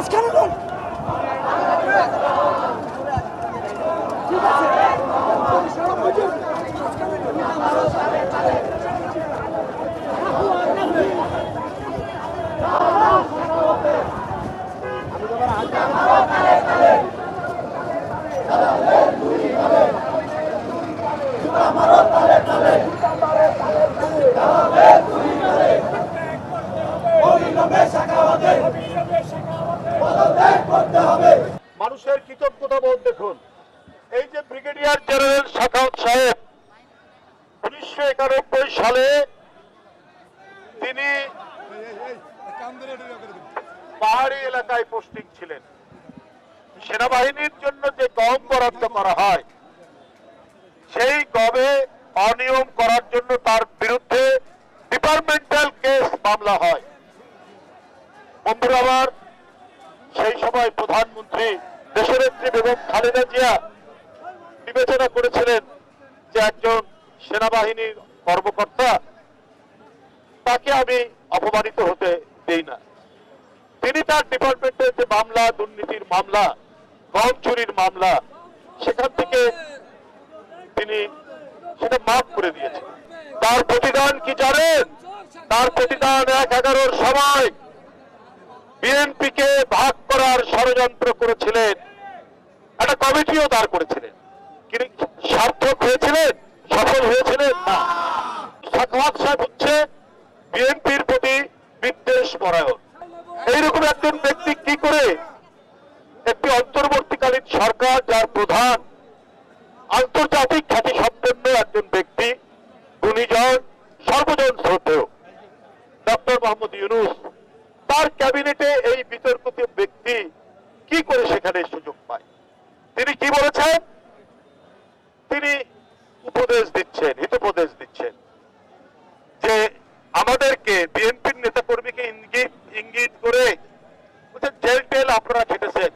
মাঝখানে লোক ঠিক আছে। সালে তিনি পাহাড়ি এলাকায় পোস্টিং ছিলেন। সেনাবাহিনীর জন্য যে গম বরাদ্দ করা হয় সেই গমে অনিয়ম করার জন্য তার বিরুদ্ধে ডিপার্টমেন্টাল কেস মামলা হয়। বন্ধুরা আমার সেই সময় প্রধানমন্ত্রী দেশনেত্রী বেগম খালেদা জিয়া বিবেচনা করেছিলেন যে একজন সেনাবাহিনীর কর্মকর্তা, তাকে আমি অপমানিত হতে দেই না। তিনি তার ডিপার্টমেন্টের যে মামলা, দুর্নীতির মামলা, গম চুরির মামলা, সেখান থেকে তিনি সেটা মাফ করে দিয়েছেন। তার প্রতিদান কি জানেন? তার প্রতিদান এক এগারোর সময় বিএনপিকে ভাগ করার ষড়যন্ত্র করেছিলেন। একটা কমিটিও দাঁড় করেছিলেন। কিন্তু সার্থক হয়েছিলেন? সফল হয়েছিলেন না। সাখাওয়াত সাহেব হচ্ছে বিএনপির প্রতি বিদ্বেষ পরায়ণ। এইরকম একজন ব্যক্তি কি করে একটি অন্তর্বর্তীকালীন সরকার, যার প্রধান আন্তর্জাতিক খ্যাতি সম্পন্ন একজন ব্যক্তি, গুণীজন, সর্বজন শ্রদ্ধেয়, ডক্টর মোহাম্মদ ইউনুস, তার ক্যাবিনেটে এই বিতর্কিত ব্যক্তি কি করে সেখানে সুযোগ পায় তিনি কি বলেছেন তিনি উপদেশ দিচ্ছেন হিতোপদেশ দিচ্ছেন যে আমাদেরকে বিএনপির নেতা কর্মীকে ইঙ্গিত ইঙ্গিত করে বলছেন জেল টেল আপনারা খেটেছেন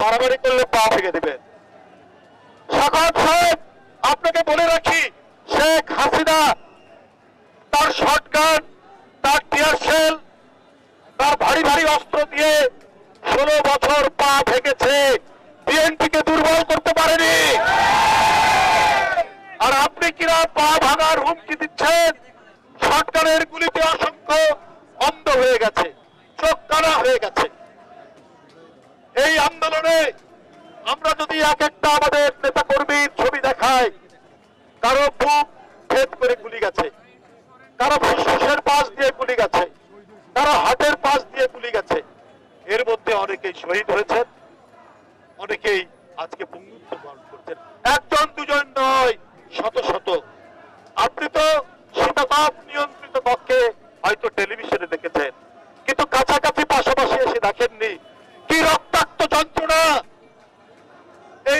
বাড়াবাড়ি করলে পা ভেঙে দেবেন। সাকাত সাহেব, আপনাকে বলে রাখি, শেখ হাসিনা, তার শটগান, তার টিয়ার শেল, তার ভারী ভারী অস্ত্র দিয়ে ষোলো বছর পা ভেঙেছে বিএনপিকে দুর্বল করতে পারেনি। আর আপনি কিনা পা ভাঙার হুমকি দিচ্ছেন? শটগানের গুলিতে অসংখ্য অন্ধ হয়ে গেছে, চোখ কানা হয়ে গেছে। এই আন্দোলনে আমরা যদি এক একটা আমাদের নেতা কর্মীর ছবি দেখাই, কারও বুক ভেদ করে গুলি গেছে, কারও ফুসফুসের পাশ দিয়ে গুলি গেছে, কারও হাটের পাশ দিয়ে গুলি গেছে, এর মধ্যে অনেকেই শহীদ হয়েছেন, অনেকেই আজকে পঙ্গুত্ব বরণ করছেন। একজন, দুজন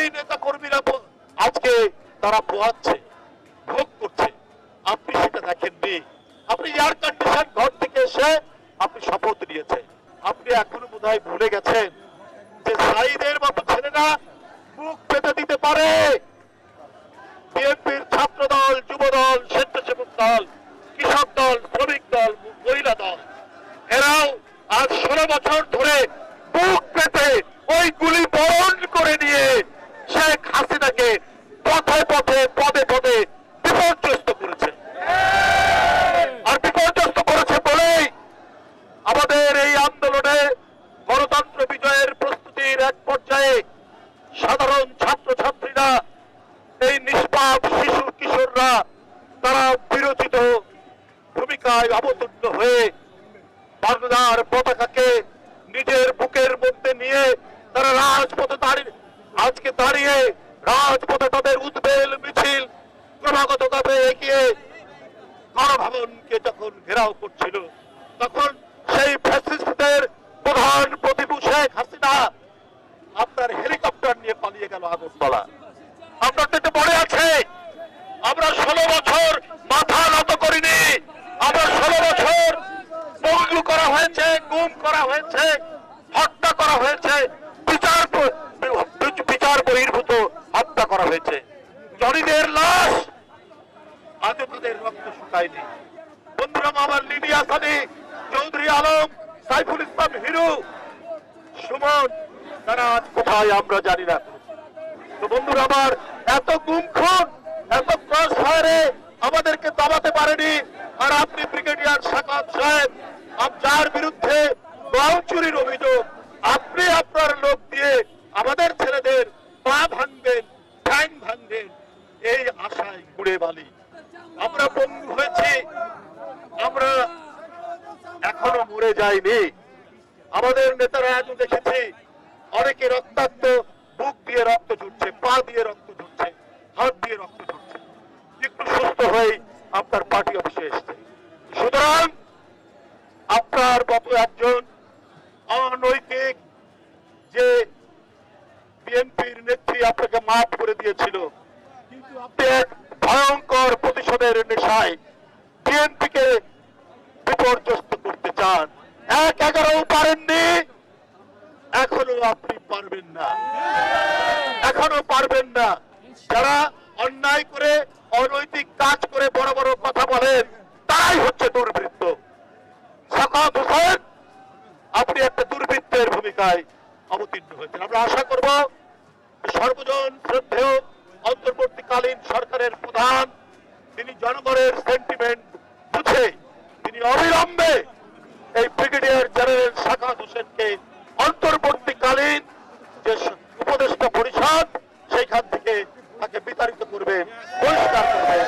এই নেতা কর্মীরা আজকে তারা পোহাচ্ছে, ভোগ করছে। আপনি সেটা দেখেননি। আপনি এয়ার কন্ডিশন ঘর থেকে এসে আপনি শপথ নিয়েছেন। আপনি এখনও বোধহয় ভুলে গেছেন যে সাইদের মতো ছেলেরা মুখ পেতে দিতে পারে বিএনপির ছাত্র দল যুব দল স্বেচ্ছাসেবক দল কৃষক দল শ্রমিক দল মহিলা দল এরাও আজ ষোলো বছর ধরে বুক পেতে ওই গুলি বরণ করে নিয়ে শেখ হাসিনাকে পথে পথে পদে পদে বিপর্যস্ত করেছে আর বিপর্যস্ত করেছে বলেই আমাদের এই আন্দোলনে গণতন্ত্র বিজয়ের প্রস্তুতির এক পর্যায়ে সাধারণ ছাত্র ছাত্রীরা এই নিষ্পাপ শিশু কিশোররা, তারা বিরোচিত ভূমিকায় অবতীর্ণ হয়ে বাংলার পতাকাকে নিজের বুকের মধ্যে নিয়ে তারা রাজপথে দাঁড়িয়ে, আজকে দাঁড়িয়ে রাজপথে তাদের উদ্বেল মিছিল ক্রমাগত ভাবে এগিয়ে গণভবনকে যখন ঘেরাও করছিল, তখন সেই ফ্যাসিস্টদের প্রধান প্রতিভু শেখ হাসিনা আপনার হেলিকপ্টার নিয়ে পালিয়ে গেল আগরতলা। আপনার তো মনে আছে। আমরা ষোলো বছর মাথা নত করিনি। আমরা ষোলো বছর পঙ্গু করা হয়েছে, গুম করা হয়েছে, হত্যা করা হয়েছে, বিচার বিচার বহির্ভূত হত্যা করা হয়েছে। জনিদের লাশ আজও তাদের রক্ত শুকায়নি। বন্ধুরা, আমার লিবিয়া সাদি চৌধুরী আলম, সাইফুল ইসলাম হিরু। সুমন তারা আজ কোথায় আমরা জানি না। তো বন্ধুরা, আমার এত গুমখুন এত ক্রস ফায়ারে আমাদেরকে দমাতে পারেনি। আর আপনি ব্রিগেডিয়ার সাকাত সাহেব যার বিরুদ্ধে গম চুরির অভিযোগ, আপনি আপনার লোক দিয়ে আমাদের ছেলেদের পা ভাঙবেন, ঠ্যাং ভাঙবেন, এই আশায় ঘুরে বালি আমরা বন্ধু হয়েছি আমরা এখনও মরে যাইনি আমাদের নেতারা আজ দেখেছি অনেকে রক্তাক্ত, বুক দিয়ে রক্ত ঝরছে, পা দিয়ে রক্ত ঝরছে, হাত দিয়ে রক্ত ঝরছে। একটু সুস্থ হয়ে আপনার পার্টি অফিসে এসছে। সুতরাং আপনার বাবু একজন অনৈতিক যে বিএনপির নেত্রী আপনাকে মাফ করে দিয়েছিল, কিন্তু আপনি এক ভয়ঙ্কর প্রতিশোধের নেশায় বিএনপিকে বিপর্যস্ত করতে চান। এক এগারো পারেননি এখনও আপনি পারবেন না। এখনও পারবেন না। যারা অন্যায় করে, অনৈতিক কাজ করে বড় বড় কথা বলেন, তারাই হচ্ছে দুর্বৃত্ত। সাকাত হোসেন, আপনি একটা দুর্বৃত্তের ভূমিকায় অবতীর্ণ হয়েছেন। আমরা আশা করব সর্বজন শ্রদ্ধেয়, অন্তর্বর্তীকালীন সরকারের প্রধান, তিনি জনগণের সেন্টিমেন্ট বুঝে, তিনি অবিলম্বে এই ব্রিগেডিয়ার জেনারেল সাকাত হোসেনকে অন্তর্বর্তীকালীন যে উপদেষ্টা পরিষদ সেইখান থেকে তাকে বিতাড়িত করবে পরিষ্কার করবে।